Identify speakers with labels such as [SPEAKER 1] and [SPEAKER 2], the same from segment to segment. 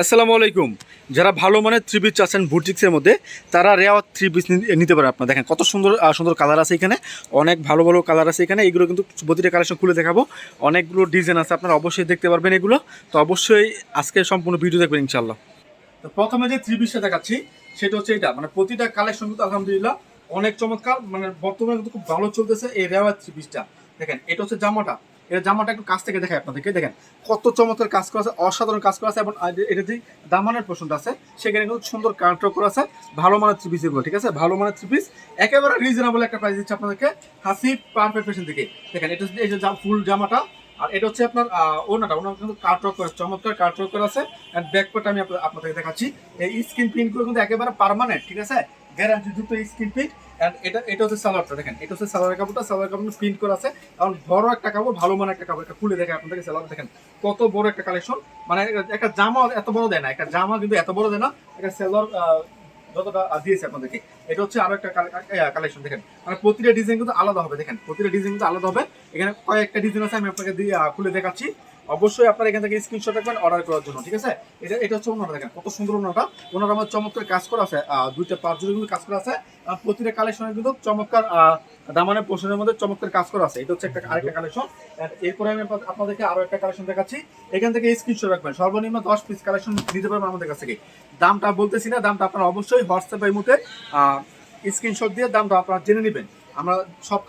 [SPEAKER 1] আসসালামু আলাইকুম। যারা ভালো মানের থ্রি পিস চাচ্ছেন বুটিক্সের মধ্যে, তারা রেওয়া থ্রি পিস নিতে পারে আপনার। দেখেন, কত সুন্দর সুন্দর কালার আছে এখানে। অনেক ভালো ভালো কালার আছে এখানে। এগুলো কিন্তু প্রতিটা কালেকশন খুলে দেখাবো। অনেকগুলো ডিজাইন আছে, আপনারা অবশ্যই দেখতে পারবেন এগুলো। তো অবশ্যই আজকে সম্পূর্ণ ভিডিও দেখবেন ইনশাল্লাহ তো প্রথমে যে থ্রি পিসটা দেখাচ্ছি, সেটা হচ্ছে এটা। মানে প্রতিটা কালেকশন কিন্তু আলহামদুলিল্লাহ অনেক চমৎকার। মানে বর্তমানে কিন্তু খুব ভালো চলতেছে এই রেওয়া থ্রি পিসটা দেখেন, এটা হচ্ছে জামাটা। এটা জামাটা একটু কাছ থেকে দেখায় আপনাদেরকে। দেখেন, কত চমৎকার কাজ করা আছে, অসাধারণ কাজ করা আছে, এবং এটা যে দামানের পোষণটা আছে, সেখানে কিন্তু সুন্দর কার্টর করা আছে, ভালো মানের থ্রি পিস ঠিক আছে? ভালো মানের থ্রি পিস একেবারে রিজনেবল একটা প্রাইস দিচ্ছে আপনাদেরকে, হাসি পারফেক্ট ফ্যাশন থেকে। দেখেন, এটা এই যে ফুল জামাটা, আর এটা হচ্ছে আপনার ওনাটা ওনার কিন্তু কার্টওয়ার্ক করা চমৎকার কার্টওয়ার্ক করা আছে এন্ড ব্যাকপার্ট আমি আপনা- আপনাদেরকে দেখাচ্ছি। এই স্ক্রিন প্রিন্টগুলো কিন্তু একেবারে পার্মানেন্ট ঠিক আছে? গ্যারান্টি যুক্ত স্ক্রিন প্রিন্ট। এন্ড এটা এটা হচ্ছে সালোয়ারটা, দেখেন, এটা হচ্ছে সালোয়ার কাপড়টা সালোয়ার কাপড় প্রিন্ট করা আছে। কারণ বড় একটা কাপড়, ভালো মানের একটা কাপড় খুলে দেখে আপনাদেরকে সালোয়ার, দেখেন, কত বড় একটা কালেকশন মানে একটা জামা এত বড় দেয় না, একটা জামা কিন্তু এত বড় দেয় না, একটা সালোয়ার যতটা দিয়েছে আপনাদেরকে, এটা হচ্ছে আরও একটা কালেকশন দেখেন। মানে প্রতিটা ডিজাইন কিন্তু আলাদা হবে, দেখেন, প্রতিটা ডিজাইন কিন্তু আলাদা হবে। এখানে কয়েকটা ডিজাইন আছে, আমি আপনাকে দিয়ে খুলে দেখাচ্ছি। অবশ্যই আপনারা এখান থেকে স্ক্রিনশট রাখবেন অর্ডার করার জন্য, ঠিক আছে? এটা এটা হচ্ছে ওনাটা দেখেন, কত সুন্দর ওনাটা ওনার আমার চমৎকার কাজ করা আছে দুইটা পাঁচ জুড়ে কিন্তু কাজ করা আছে প্রতিটা কালেকশনে কিন্তু চমৎকার দামানের পোষণের মধ্যে চমৎকার কাজ করা আছে। এটা হচ্ছে একটা আরেকটা কালেকশন এরপরে আমি আপনাদেরকে আরও একটা কালেকশন দেখাচ্ছি। এখান থেকে স্ক্রিনশট রাখবেন। সর্বনিম্ন দশ পিস কালেকশন নিতে পারবেন আমাদের কাছ থেকে। দামটা বলতেছি না, দামটা আপনারা অবশ্যই হোয়াটসঅ্যাপ এই মুহূর্তে স্ক্রিনশট দিয়ে দামটা আপনারা জেনে নেবেন। আমরা সব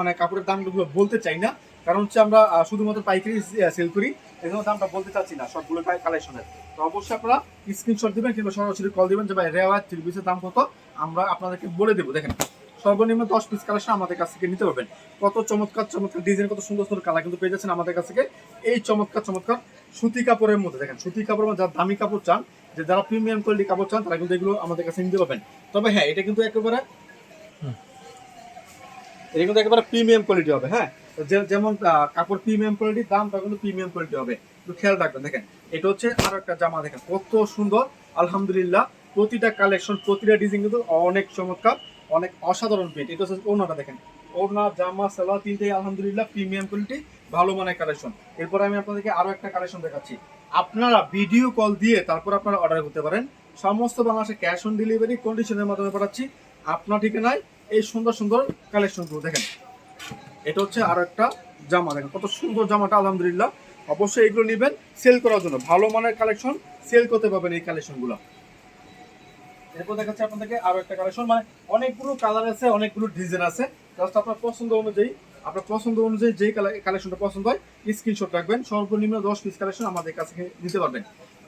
[SPEAKER 1] মানে কাপড়ের দামগুলো বলতে চাই না। কারণ হচ্ছে আমরা শুধুমাত্র পাইকারি সেল করি। এই জন্য দামটা বলতে চাচ্ছি না সবগুলো কালেকশনের তো অবশ্যই আপনারা স্ক্রিনশট দিবেন কিংবা সরাসরি কল দিবেন যে ভাই রেওয়া থ্রি পিসের দাম কত? আমরা আপনাদেরকে বলে দেবো। দেখেন সর্বনিম্ন দশ পিস কালেকশন আমাদের কাছ থেকে নিতে পারবেন। কত চমৎকার চমৎকার ডিজাইন কত সুন্দর সুন্দর কালার কিন্তু পেয়ে যাচ্ছেন আমাদের কাছ থেকে। এই চমৎকার চমৎকার সুতি কাপড়ের মধ্যে দেখেন সুতি কাপড়ের মধ্যে যারা দামি কাপড় চান যে যারা প্রিমিয়াম কোয়ালিটি কাপড় চান তারা কিন্তু এগুলো আমাদের কাছে নিতে পারবেন। তবে হ্যাঁ এটা কিন্তু একেবারে এটা কিন্তু একেবারে প্রিমিয়াম কোয়ালিটি হবে হ্যাঁ? যেমন কাপড় প্রিমিয়াম কোয়ালিটি দামটা কিন্তু প্রিমিয়াম কোয়ালিটি হবে। একটু খেয়াল রাখবেন, দেখেন, এটা হচ্ছে আরও একটা জামা, দেখেন, কত সুন্দর, আলহামদুলিল্লাহ, প্রতিটা কালেকশন প্রতিটা ডিজাইন কিন্তু অনেক চমৎকার, অনেক অসাধারণ প্রিন্ট এটা হচ্ছে ওনাটা দেখেন ওনা জামা, সালোয়ার, তিনটেই আলহামদুলিল্লাহ প্রিমিয়াম কোয়ালিটি ভালো মানের কালেকশন এরপর আমি আপনাদেরকে আরও একটা কালেকশন দেখাচ্ছি। আপনারা ভিডিও কল দিয়ে তারপর আপনারা অর্ডার করতে পারেন। সমস্ত বাংলাদেশে ক্যাশ অন ডেলিভারি কন্ডিশনের মাধ্যমে পাঠাচ্ছি। আপনার ঠিকানায় এই সুন্দর সুন্দর কালেকশনগুলো দেখেন এটা হচ্ছে আর একটা জামা, দেখেন কত সুন্দর জামাটা, আলহামদুলিল্লাহ। অবশ্যই এগুলো নেবেন সেল করার জন্য। ভালো মানের কালেকশন সেল করতে পারবেন এই কালেকশনগুলো এরপর দেখাচ্ছে আপনাদেরকে আরও একটা কালেকশন মানে অনেকগুলো কালার আছে, অনেকগুলো ডিজাইন আছে। জাস্ট আপনার পছন্দ অনুযায়ী, আপনার পছন্দ অনুযায়ী যেই কালেকশনটা পছন্দ হয় স্ক্রিনশট রাখবেন। সর্বনিম্ন দশ পিস কালেকশন আমাদের কাছে নিতে পারবেন।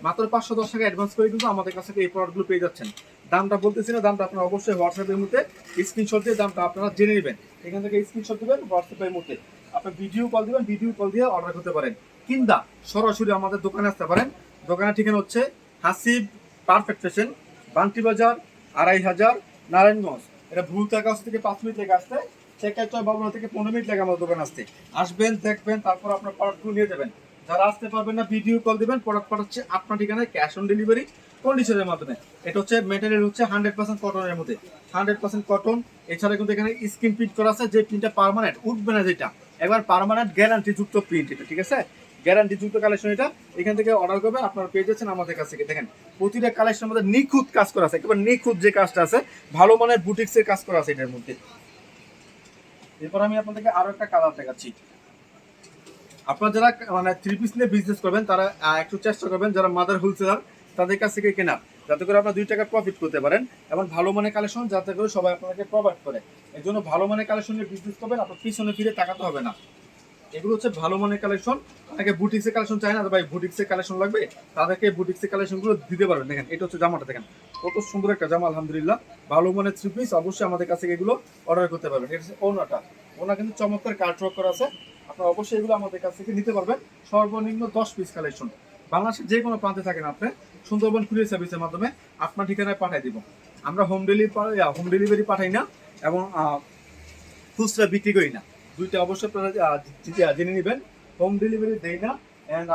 [SPEAKER 1] মাত্র পাঁচশো দশ টাকা অ্যাডভান্স করে কিন্তু আমাদের কাছ থেকে এই প্রোডাক্টগুলো পেয়ে যাচ্ছেন। দামটা বলতেছি না, দামটা আপনারা অবশ্যই হোয়াটসঅ্যাপের মধ্যে স্ক্রিনশট দিয়ে দামটা আপনারা জেনে নেবেন। এখান থেকে স্ক্রিনশট দেবেন হোয়াটসঅ্যাপের মধ্যে। আপনি ভিডিও কল দিবেন ভিডিও কল দিয়ে অর্ডার করতে পারেন। কিংবা সরাসরি আমাদের দোকানে আসতে পারেন। দোকানের ঠিকানা হচ্ছে হাসিব পারফেক্ট ফ্যাশন বান্টি বাজার, আড়াই হাজার, নারায়ণগঞ্জ। এটা ভুল কাগজ থেকে পাঁচ মিনিট লেগে আসতে। চয় বাবুনা থেকে পনেরো মিনিট লাগে আমাদের দোকান আসতে। আসবেন, দেখবেন, তারপর আপনার প্রোডাক্টগুলো নিয়ে যাবেন। যারা আসতে পারবেন না ভিডিও কল দিবেন প্রোডাক্ট পাঠাচ্ছে আপনার ঠিকানায় ক্যাশ অন ডেলিভারি কন্ডিশনের মাধ্যমে। এটা হচ্ছে মেটেরিয়াল হচ্ছে হান্ড্রেড পার্সেন্ট কটনের মধ্যে। হান্ড্রেড পার্সেন্ট কটন এছাড়া কিন্তু এখানে স্ক্রিন প্রিন্ট করা আছে, যে প্রিন্টটা পারমানেন্ট উঠবে না যেটা। একবার পার্মানেন্ট গ্যারান্টি যুক্ত প্রিন্ট এটা, ঠিক আছে? গ্যারান্টি যুক্ত কালেকশন এটা, এখান থেকে অর্ডার করবেন, আপনারা পেয়ে যাচ্ছেন আমাদের কাছ থেকে। দেখেন, প্রতিটা কালেকশনের মধ্যে নিখুঁত কাজ করা আছে, একেবারে নিখুঁত যে কাজটা আছে, ভালো মানের বুটিক্সের কাজ করা আছে এটার মধ্যে। এরপর আমি আপনাদেরকে আরও একটা কালার দেখাচ্ছি। আপনারা যারা মানে থ্রি পিস নিয়ে বিজনেস করবেন, তারা একটু চেষ্টা করবেন যারা মাদার হোলসেলার তাদের কাছ থেকে কেনা যাতে করে আপনারা দুই টাকা প্রফিট করতে পারেন এবং ভালো মানের কালেকশন যাতে করে সবাই আপনাকে প্রোভাইড করে। এই জন্য ভালো মানের কালেকশন নিয়ে বিজনেস করবেন, আপনার পিছনে ফিরে তাকাতে হবে না। এগুলো হচ্ছে ভালো মানের কালেকশন অনেকে বুটিক্সের কালেকশন চাই না ভাই বুটিক্সের কালেকশন লাগবে, তাদেরকে বুটিক্সের কালেকশনগুলো দিতে পারবেন। দেখেন, এটা হচ্ছে জামাটা, দেখেন। কত সুন্দর একটা জামা, আলহামদুলিল্লাহ। ভালো মানের থ্রি পিস অবশ্যই আমাদের কাছে এগুলো অর্ডার করতে পারবেন। এটা হচ্ছে ওনাটা। ওনা কিন্তু চমৎকার কার্ড করা আছে। আপনারা অবশ্যই এগুলো আমাদের কাছ থেকে নিতে পারবেন। সর্বনিম্ন দশ পিস কালেকশন বাংলাদেশের যে কোনো প্রান্তে থাকেন আপনি, সুন্দরবন কুরিয়ার সার্ভিসের মাধ্যমে আপনার ঠিকানায় পাঠিয়ে দিব। আমরা হোম ডেলিভারি হোম ডেলিভারি পাঠাই না এবং খুচরা বিক্রি করি না। দুইটা অবশ্যই আপনারা জেনে নেবেন। হোম ডেলিভারি দেয় না অ্যান্ড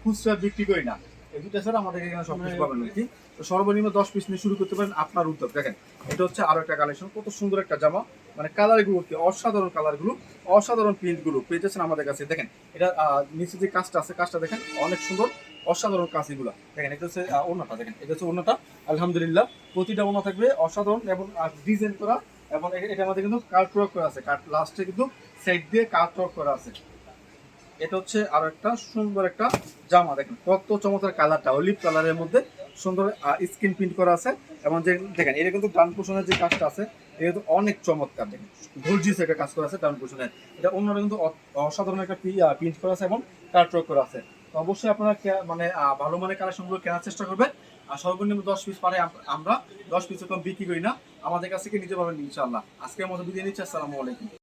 [SPEAKER 1] খুচরা বিক্রি করি না। এই ছাড়া আমাদের এখানে সব কিছু পাবেন আর কি তো সর্বনিম্ন দশ পিস নিয়ে শুরু করতে পারেন আপনার উদ্যোগ। দেখেন এটা হচ্ছে আরও একটা কালেকশন কত সুন্দর একটা জামা। মানে কালারগুলো কি? অসাধারণ কালারগুলো অসাধারণ প্রিন্টগুলো আমাদের কাছে। দেখেন এটা নিচে যে কাজটা আছে কাজটা দেখেন অনেক সুন্দর অসাধারণ কাজ এগুলো। দেখেন এটা হচ্ছে আহ, ওড়নাটা। দেখেন এটা হচ্ছে ওড়নাটা। আলহামদুলিল্লাহ প্রতিটা ওড়না থাকবে অসাধারণ এবং ডিজাইন করা এবং এটা আমাদের কিন্তু কার্ড ওয়ার্ক করা আছে। কার্ড লাস্টে কিন্তু সাইড দিয়ে কার্ড ওয়ার্ক করা আছে। এটা হচ্ছে আরও একটা সুন্দর একটা জামা। দেখেন কত চমৎকার কালারটা, অলিভ কালারের মধ্যে সুন্দর স্কিন প্রিন্ট করা আছে। এবং যে দেখেন, এটা কিন্তু ডান পোষণের যে কাজটা আছে, এটা কিন্তু অনেক চমৎকার। দেখেন গর্জিয়াস একটা কাজ করা আছে ডান পোষণের এটা অন্যরা কিন্তু অসাধারণ একটা প্রিন্ট করা আছে এবং কার্টওয়ার্ক করা আছে। অবশ্যই আপনারা মানে ভালো মানের কালেকশনগুলো কেনার চেষ্টা করবেন। আর সর্বনিম্ন দশ পিস পারে আমরা দশ পিস কম বিক্রি করি না। আমাদের কাছ থেকে নিতে পারবেন ইনশাআল্লাহ। আজকের মতো বিদায় নিচ্ছি, আসসালামু আলাইকুম।